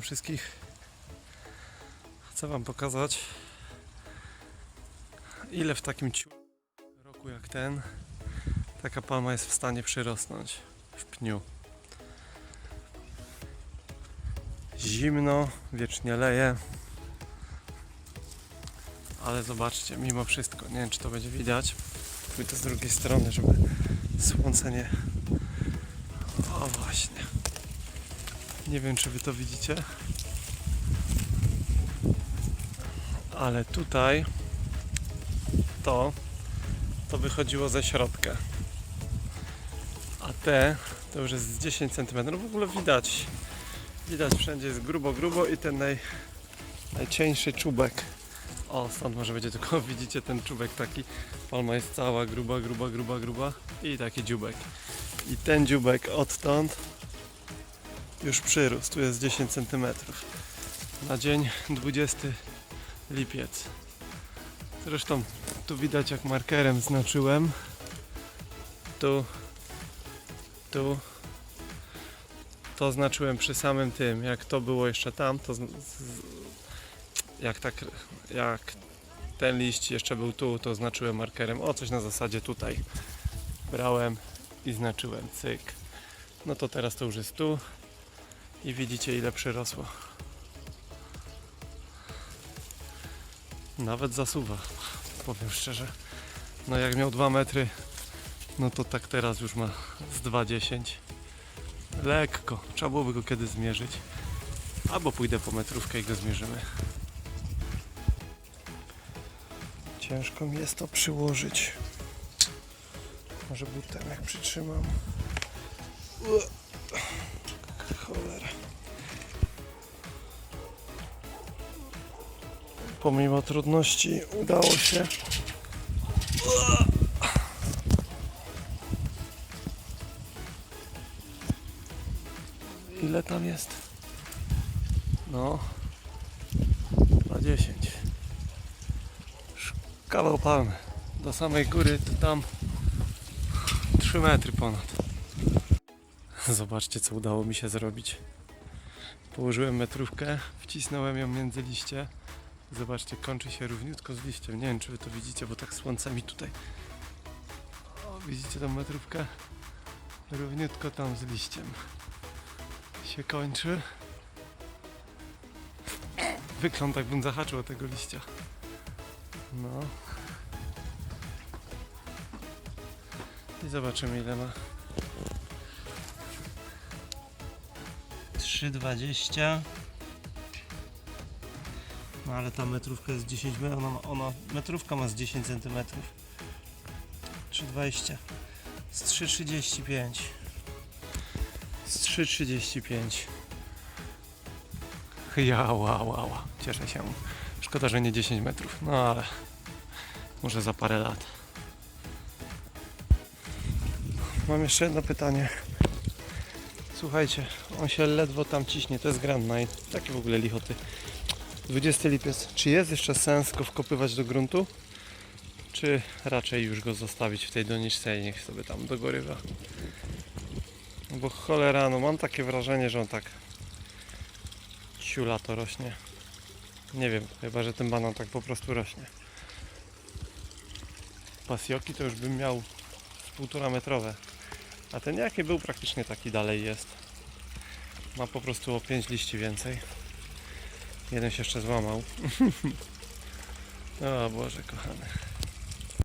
wszystkich. Chcę Wam pokazać, ile w takim roku jak ten taka palma jest w stanie przyrosnąć w pniu. Zimno, wiecznie leje. Ale zobaczcie, mimo wszystko, nie wiem czy to będzie widać, pójdę z drugiej strony, żeby słońce nie... O właśnie. Nie wiem czy wy to widzicie. Ale tutaj to to wychodziło ze środka. A te to już jest z 10 cm. W ogóle widać. Widać wszędzie jest grubo, grubo i ten naj, najcieńszy czubek. O, stąd może będzie tylko widzicie ten czubek taki. Palma jest cała gruba, gruba, gruba, gruba i taki dziubek. I ten dziubek odtąd już przyrósł. Tu jest 10 cm. Na dzień 20 lipiec. Zresztą tu widać jak markerem znaczyłem. Tu, tu. To znaczyłem przy samym tym. Jak to było jeszcze tam, to z, z, jak tak, jak ten liść jeszcze był tu, to znaczyłem markerem. O, coś na zasadzie tutaj. Brałem i znaczyłem. Cyk. No to teraz to już jest tu. I widzicie ile przyrosło. Nawet zasuwa, powiem szczerze. No jak miał 2 metry, no to tak teraz już ma z 2,10. Lekko, trzeba byłoby go kiedyś zmierzyć. Albo pójdę po metrówkę i go zmierzymy. Ciężko mi jest to przyłożyć. Może butem jak przytrzymam. Cholera. Pomimo trudności udało się. Ile tam jest? No. 20. Kawał palmy. Do samej góry to tam 3 metry ponad. Zobaczcie co udało mi się zrobić. Położyłem metrówkę, wcisnąłem ją między liście. Zobaczcie, kończy się równiutko z liściem. Nie wiem, czy wy to widzicie, bo tak słońce mi tutaj. O, widzicie tą metrówkę? Równiutko tam z liściem się kończy. Wygląda jakbym zahaczył o tego liścia. No. I zobaczymy ile ma. 3,20 No ale ta metrówka jest 10 metrów, ona, ona, metrówka ma z 10 cm 3,20 z 3,35 Z 3,35. Ja, ła, ła. Cieszę się. Szkoda, że nie 10 metrów. No ale może za parę lat. Mam jeszcze jedno pytanie. Słuchajcie, on się ledwo tam ciśnie, to jest Grand Night. Takie w ogóle lichoty. 20 lipiec. Czy jest jeszcze sens go wkopywać do gruntu? Czy raczej już go zostawić w tej doniczce i niech sobie tam dogorywa? Bo cholera, no mam takie wrażenie, że on tak ciula to rośnie. Nie wiem, chyba że ten banan tak po prostu rośnie. Pasioki to już bym miał półtora metrowe. A ten jaki był praktycznie taki dalej jest. Ma po prostu o 5 liści więcej. Jeden się jeszcze złamał. o Boże kochany.